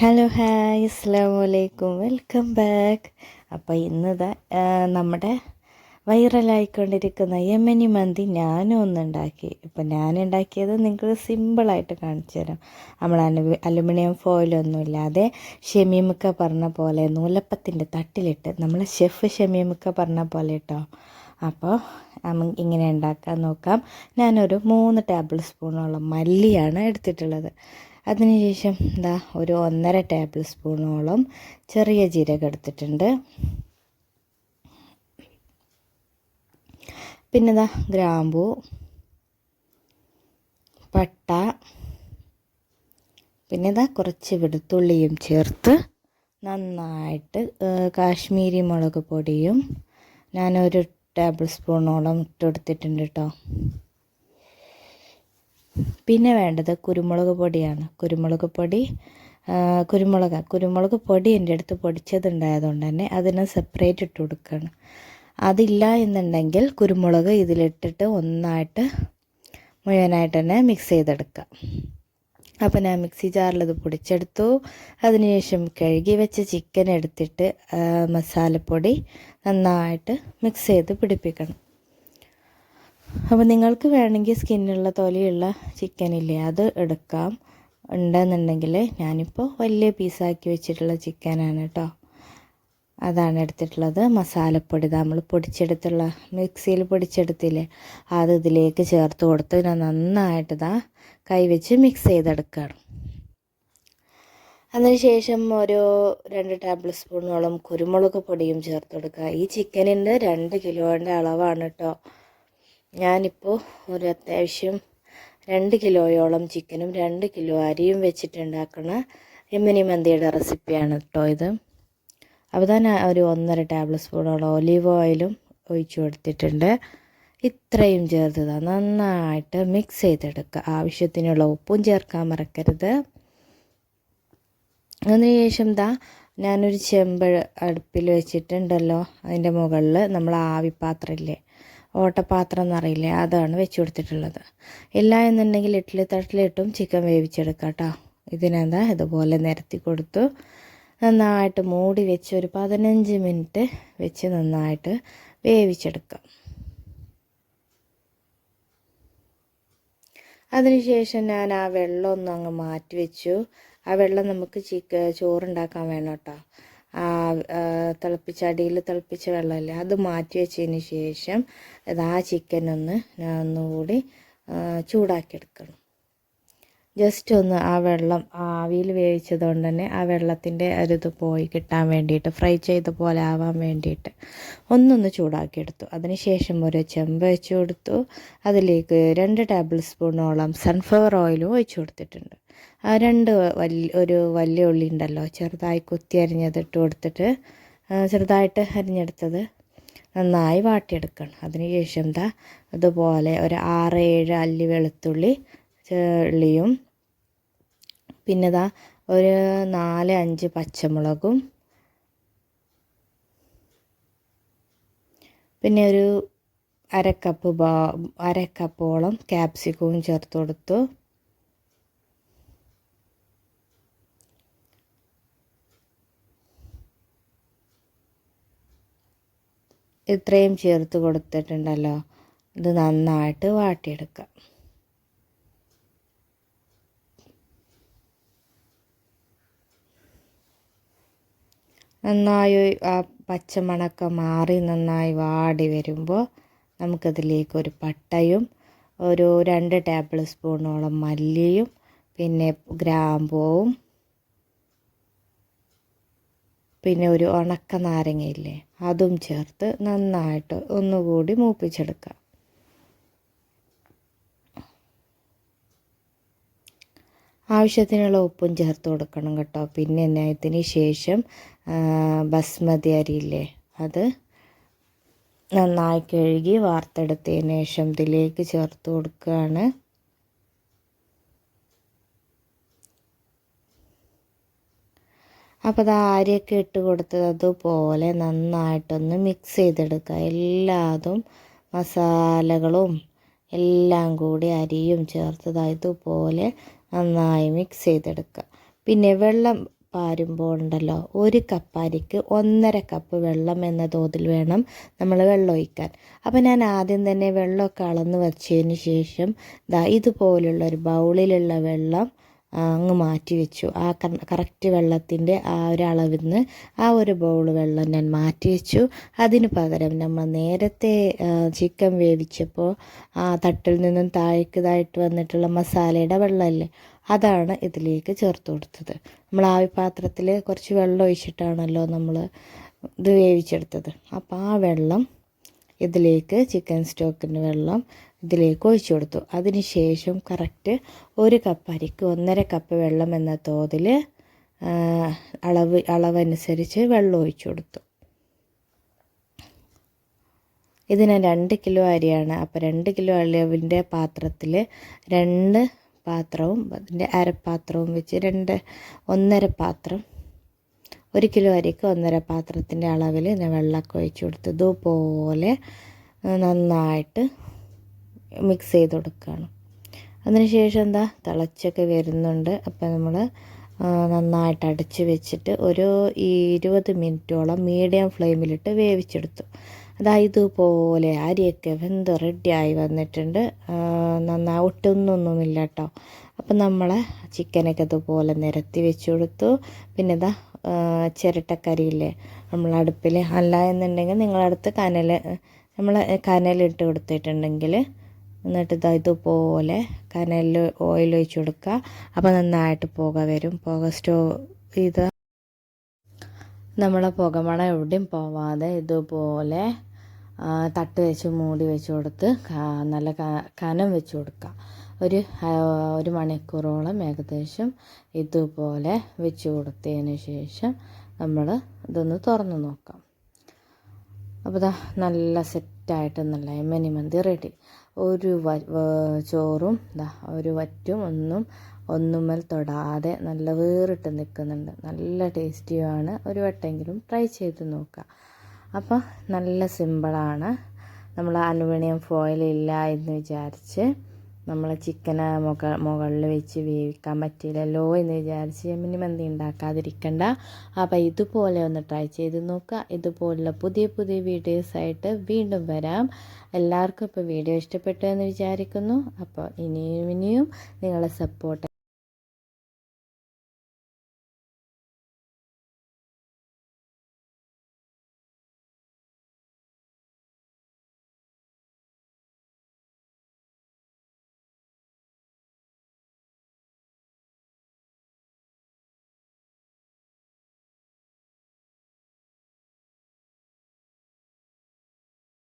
Hello hi അസ്സാം വലൈക്കും welcome back അപ്പോൾ ഇന്നിതാ നമ്മുടെ വൈറലായിക്കൊണ്ടിരിക്കുന്ന യമനി മന്തി ഞാനും ഒന്ന് ഉണ്ടാക്കി ഇപ്പം ഞാൻ ഉണ്ടാക്കിയത് നിങ്ങൾക്ക് സിമ്പിളായിട്ട് കാണിച്ചു തരാം. നമ്മൾ അലു അലുമിനിയം ഫോയിലൊന്നും ഇല്ലാതെ ഷെമീമുക്ക പറഞ്ഞ പോലെ നൂലപ്പത്തിന്റെ തട്ടിലിട്ട് നമ്മൾ ഷെഫ് ഷെമീമുക്ക പറഞ്ഞ പോലെ കേട്ടോ അപ്പോൾ ഇങ്ങനെ ഉണ്ടാക്കാൻ നോക്കാം. ഞാനൊരു മൂന്ന് ടേബിൾ സ്പൂണോളം മല്ലിയാണ് എടുത്തിട്ടുള്ളത്. അതിനുശേഷം എന്താ ഒരു ഒന്നര ടേബിൾ സ്പൂണോളം ചെറിയ ജീരകം എടുത്തിട്ടുണ്ട്. പിന്നെ ഇതാ ഗ്രാമ്പു പട്ട പിന്നെ ഇതാ കുറച്ച് വെളുത്തുള്ളിയും ചേർത്ത് നന്നായിട്ട് കാശ്മീരി മുളക് പൊടിയും ഞാനൊരു ടേബിൾ സ്പൂണോളം ഇട്ട് കൊടുത്തിട്ടുണ്ട് കേട്ടോ പിന്നെ വേണ്ടത് കുരുമുളക് പൊടിയാണ്. കുരുമുളക് പൊടി കുരുമുളക് കുരുമുളക് പൊടി എന്റെ അടുത്ത് പൊടിച്ചതുണ്ടായതുകൊണ്ട് തന്നെ അതിനെ സെപ്പറേറ്റ് ഇട്ട് കൊടുക്കുകയാണ് അതില്ല എന്നുണ്ടെങ്കിൽ കുരുമുളക് ഇതിലിട്ടിട്ട് ഒന്നായിട്ട് മുഴുവനായിട്ട് തന്നെ മിക്സ് ചെയ്തെടുക്കുക അപ്പോൾ ഞാൻ മിക്സി ജാറിലത് പൊടിച്ചെടുത്തു. അതിനുശേഷം കഴുകി വെച്ച ചിക്കൻ എടുത്തിട്ട് മസാലപ്പൊടി നന്നായിട്ട് മിക്സ് ചെയ്ത് പിടിപ്പിക്കണം. അപ്പോൾ നിങ്ങൾക്ക് വേണമെങ്കിൽ സ്കിന്നുള്ള തൊലിയുള്ള ചിക്കനില്ലേ അത് എടുക്കാം. ഉണ്ടെന്നുണ്ടെങ്കിൽ ഞാനിപ്പോൾ വലിയ പീസാക്കി വെച്ചിട്ടുള്ള ചിക്കനാണ് കേട്ടോ അതാണ് എടുത്തിട്ടുള്ളത്. മസാലപ്പൊടി നമ്മൾ പൊടിച്ചെടുത്തുള്ള മിക്സിയിൽ പൊടിച്ചെടുത്തില്ലേ അത് ഇതിലേക്ക് ചേർത്ത് കൊടുത്ത് ഞാൻ നന്നായിട്ട് ഇതാ കൈവച്ച് മിക്സ് ചെയ്തെടുക്കുകയാണ് അതിനുശേഷം ഒരു രണ്ട് ടേബിൾ സ്പൂണോളം കുരുമുളക് പൊടിയും ചേർത്ത് കൊടുക്കുക. ഈ ചിക്കനിന്റെ രണ്ട് കിലോന്റെ അളവാണ് കേട്ടോ ഞാനിപ്പോൾ ഒരു അത്യാവശ്യം രണ്ട് കിലോയോളം ചിക്കനും രണ്ട് കിലോ അരിയും വെച്ചിട്ടുണ്ടാക്കുന്ന എമ്മിനി മന്തിയുടെ റെസിപ്പിയാണ് കേട്ടോ ഇത്. അപ്പോൾ തന്നെ ഒരു ഒന്നര ടേബിൾ സ്പൂണോളം ഒലീവ് ഓയിലും ഒഴിച്ചു കൊടുത്തിട്ടുണ്ട്. ഇത്രയും ചേർത്ത് നന്നായിട്ട് മിക്സ് ചെയ്തെടുക്കുക ആവശ്യത്തിനുള്ള ഉപ്പും ചേർക്കാൻ മറക്കരുത്. അതിനുശേഷം ദാ ഞാനൊരു ചെമ്പ് അടുപ്പിൽ വെച്ചിട്ടുണ്ടല്ലോ. അതിന്റെ മുകളിൽ നമ്മൾ ആവിപ്പാത്രമില്ലേ ഓട്ടപാത്രം എന്നറിയില്ലേ അതാണ് വെച്ച് കൊടുത്തിട്ടുള്ളത് ഇല്ല എന്നുണ്ടെങ്കിൽ ഇഡ്ഡലി തട്ടിലിട്ടും ചിക്കൻ വേവിച്ചെടുക്കാം കേട്ടോ. ഇതിനെന്താ ഇതുപോലെ നിരത്തി കൊടുത്തു. നന്നായിട്ട് മൂടി വെച്ച് ഒരു പതിനഞ്ച് മിനിറ്റ് വെച്ച് നന്നായിട്ട് വേവിച്ചെടുക്കാം. അതിനുശേഷം ഞാൻ ആ വെള്ളം ഒന്ന് അങ്ങ് മാറ്റി വെച്ചു. ആ വെള്ളം നമുക്ക് ചിക്ക ചോറുണ്ടാക്കാൻ വേണം കേട്ടോ. തിളപ്പിച്ച അടിയിൽ തിളപ്പിച്ച വെള്ളമല്ലേ അത് മാറ്റി വെച്ചതിന് ശേഷം ആ ചിക്കൻ ഒന്ന് ഞാൻ ഒന്നുകൂടി ചൂടാക്കിയെടുക്കണം. ജസ്റ്റ് ഒന്ന് ആ വെള്ളം ആവിയിൽ വേവിച്ചത് കൊണ്ട് തന്നെ ആ വെള്ളത്തിന്റെ ഒരിത് പോയി കിട്ടാൻ വേണ്ടിയിട്ട് ഫ്രൈ ചെയ്ത പോലെ ആവാൻ വേണ്ടിയിട്ട് ഒന്നൊന്ന് ചൂടാക്കിയെടുത്തു. അതിനുശേഷം ഒരു ചെമ്പ് വെച്ച് കൊടുത്തു. അതിലേക്ക് രണ്ട് ടേബിൾ സ്പൂണോളം സൺഫ്ലവർ ഓയിലും ഒഴിച്ചു കൊടുത്തിട്ടുണ്ട്. രണ്ട് വലിയ ഒരു വലിയ ഉള്ളി ഉണ്ടല്ലോ ചെറുതായി കുത്തി അരിഞ്ഞത് ഇട്ട് കൊടുത്തിട്ട് ചെറുതായിട്ട് അരിഞ്ഞെടുത്തത് നന്നായി വാട്ടിയെടുക്കണം. അതിനുശേഷം എന്താ അതുപോലെ ഒരു ആറ് ഏഴ് അല്ലി വെളുത്തുള്ളി ഉള്ളിയും പിന്നെ ദാ ഒരു നാല് അഞ്ച് പച്ചമുളകും പിന്നെ ഒരു അരക്കപ്പ് ബാ അരക്കപ്പോളം ക്യാപ്സിക്കവും ചേർത്ത് കൊടുത്തു. ഇത്രയും ചേർത്ത് കൊടുത്തിട്ടുണ്ടല്ലോ. ഇത് നന്നായിട്ട് വാട്ടിയെടുക്കാം. നന്നായി ആ പച്ചമണക്ക മാറി നന്നായി വാടി വരുമ്പോൾ നമുക്കതിലേക്ക് ഒരു പട്ടയും ഒരു രണ്ട് ടേബിൾ സ്പൂണോളം മല്ലിയും പിന്നെ ഗ്രാമ്പൂവും പിന്നെ ഒരു ഉണക്ക നാരങ്ങയില്ലേ? അതും ചേർത്ത് നന്നായിട്ട് ഒന്നുകൂടി മൂപ്പിച്ചെടുക്കുക ആവശ്യത്തിനുള്ള ഉപ്പും ചേർത്ത് കൊടുക്കണം കേട്ടോ. പിന്നെ ഇതിന് ശേഷം ബസ്മതി അരിയില്ലേ അത് നന്നായി കഴുകി വാർത്തെടുത്തതിന് ശേഷം ഇതിലേക്ക് ചേർത്ത് കൊടുക്കുകയാണ്. അപ്പോൾ അത് ആരെയൊക്കെ ഇട്ട് കൊടുത്തത് അതുപോലെ നന്നായിട്ടൊന്ന് മിക്സ് ചെയ്തെടുക്കുക. എല്ലാതും മസാലകളും എല്ലാം കൂടി അരിയും ചേർത്തത് നന്നായി മിക്സ് ചെയ്തെടുക്കുക. പിന്നെ വെള്ളം പാരുമ്പോൾ ഉണ്ടല്ലോ ഒരു കപ്പ് അരിക്ക് ഒന്നര കപ്പ് വെള്ളം എന്ന തോതിൽ വേണം നമ്മൾ വെള്ളം ഒഴിക്കാൻ. അപ്പോൾ ഞാൻ ആദ്യം തന്നെ വെള്ളമൊക്കെ അളന്ന് വെച്ചതിന് ശേഷം ദാ ഇതുപോലുള്ള ഒരു ബൗളിലുള്ള വെള്ളം അങ്ങ് മാറ്റി വെച്ചു. ആ കറക്റ്റ് വെള്ളത്തിന്റെ ആ ഒരു അളവിൽ നിന്ന് ആ ഒരു ബൗൾ വെള്ളം ഞാൻ മാറ്റി വെച്ചു. അതിന് പകരം നമ്മൾ നേരത്തെ ചിക്കൻ വേവിച്ചപ്പോൾ ആ തട്ടിൽ നിന്നും താഴേക്കതായിട്ട് വന്നിട്ടുള്ള മസാലയുടെ വെള്ളമല്ലേ അതാണ് ഇതിലേക്ക് ചേർത്ത് കൊടുത്തത്. നമ്മൾ ആവിപാത്രത്തിൽ കുറച്ച് വെള്ളം ഒഴിച്ചിട്ടാണല്ലോ നമ്മൾ ഇത് വേവിച്ചെടുത്തത്. അപ്പോൾ ആ വെള്ളം ഇതിലേക്ക് ചിക്കൻ സ്റ്റോക്കിന്റെ വെള്ളം ഇതിലേക്ക് ഒഴിച്ചു കൊടുത്തു. അതിന് ശേഷം കറക്റ്റ് ഒരു കപ്പ് അരിക്ക് ഒന്നര കപ്പ് വെള്ളം എന്ന തോതിൽ അളവ് അളവനുസരിച്ച് വെള്ളം ഒഴിച്ചു കൊടുത്തു. ഇതിന് രണ്ട് കിലോ അരിയാണ്. അപ്പോൾ രണ്ട് കിലോ അളവിന്റെ പാത്രത്തിൽ രണ്ട് പാത്രവും അതിന്റെ അരപ്പാത്രവും വെച്ച് രണ്ട് ഒന്നര പാത്രം ഒരു കിലോ അരിക്ക് ഒന്നര പാത്രത്തിന്റെ അളവിൽ ഞാൻ വെള്ളമൊക്കെ ഒഴിച്ചു കൊടുത്തു. ഇതുപോലെ നന്നായിട്ട് മിക്സ് ചെയ്ത് കൊടുക്കുകയാണ്. അതിനുശേഷം എന്താ തിളച്ചൊക്കെ വരുന്നുണ്ട്. അപ്പോൾ നമ്മൾ നന്നായിട്ട് അടച്ച് വെച്ചിട്ട് ഒരു ഇരുപത് മിനിറ്റോളം മീഡിയം ഫ്ലെയിമിലിട്ട് വേവിച്ചെടുത്തു. അതായത് ഇതുപോലെ അരിയൊക്കെ വെന്ത് റെഡിയായി വന്നിട്ടുണ്ട്. നന്നായി ഒട്ടുന്നൊന്നുമില്ല കേട്ടോ അപ്പം നമ്മൾ ചിക്കനൊക്കെ ഇതുപോലെ നിരത്തി വെച്ച് കൊടുത്തു. പിന്നെ ഇതാ ചിരട്ടക്കരിയില്ലേ നമ്മൾ അടുപ്പിൽ അല്ല എന്നുണ്ടെങ്കിൽ നിങ്ങളടുത്ത് കനൽ നമ്മൾ കനലിട്ട് കൊടുത്തിട്ടുണ്ടെങ്കിൽ എന്നിട്ട് ഇതാ ഇതുപോലെ കനലിൽ ഓയിൽ ഒഴിച്ച് കൊടുക്കുക. അപ്പോൾ നന്നായിട്ട് പുക വരും. പുക സ്റ്റോ ഇത് നമ്മളെ പുകമണം എവിടെയും പോവാതെ ഇതുപോലെ തട്ട് വെച്ച് മൂടി വെച്ച് കൊടുത്ത് നല്ല കനം വെച്ച് കൊടുക്കുക. ഒരു ഒരു മണിക്കൂറോളം ഏകദേശം ഇതുപോലെ വെച്ച് കൊടുത്തതിന് ശേഷം നമ്മൾ ഇതൊന്ന് തുറന്ന് നോക്കാം. അപ്പോൾ നല്ല സെറ്റായിട്ട് നല്ല മെനിമന്തി മന്തി റെഡി ഒരു ചോറും ഇതാ ഒരു വറ്റും ഒന്നും ഒന്നുമ്മൽ തൊടാതെ നല്ല വേറിട്ട് നിൽക്കുന്നുണ്ട്. നല്ല ടേസ്റ്റിയാണ് ഒരു വട്ടെങ്കിലും ട്രൈ ചെയ്ത് നോക്കുക. അപ്പോൾ നല്ല സിമ്പിളാണ്. നമ്മൾ അലുമിനിയം ഫോയിൽ ഇല്ല എന്ന് വിചാരിച്ച് നമ്മൾ ചിക്കൻ മുക മുകളിൽ വെച്ച് വേവിക്കാൻ പറ്റില്ലല്ലോ എന്ന് വിചാരിച്ച് മിനിമന്തി ഉണ്ടാക്കാതിരിക്കണ്ട. അപ്പോൾ ഇതുപോലെ ഒന്ന് ട്രൈ ചെയ്ത് നോക്കുക. ഇതുപോലുള്ള പുതിയ പുതിയ വീഡിയോസായിട്ട് വീണ്ടും വരാം. എല്ലാവർക്കും ഇപ്പോൾ വീഡിയോ ഇഷ്ടപ്പെട്ടു എന്ന് വിചാരിക്കുന്നു. അപ്പോൾ ഇനിയും ഇനിയും നിങ്ങളെ സപ്പോർട്ട്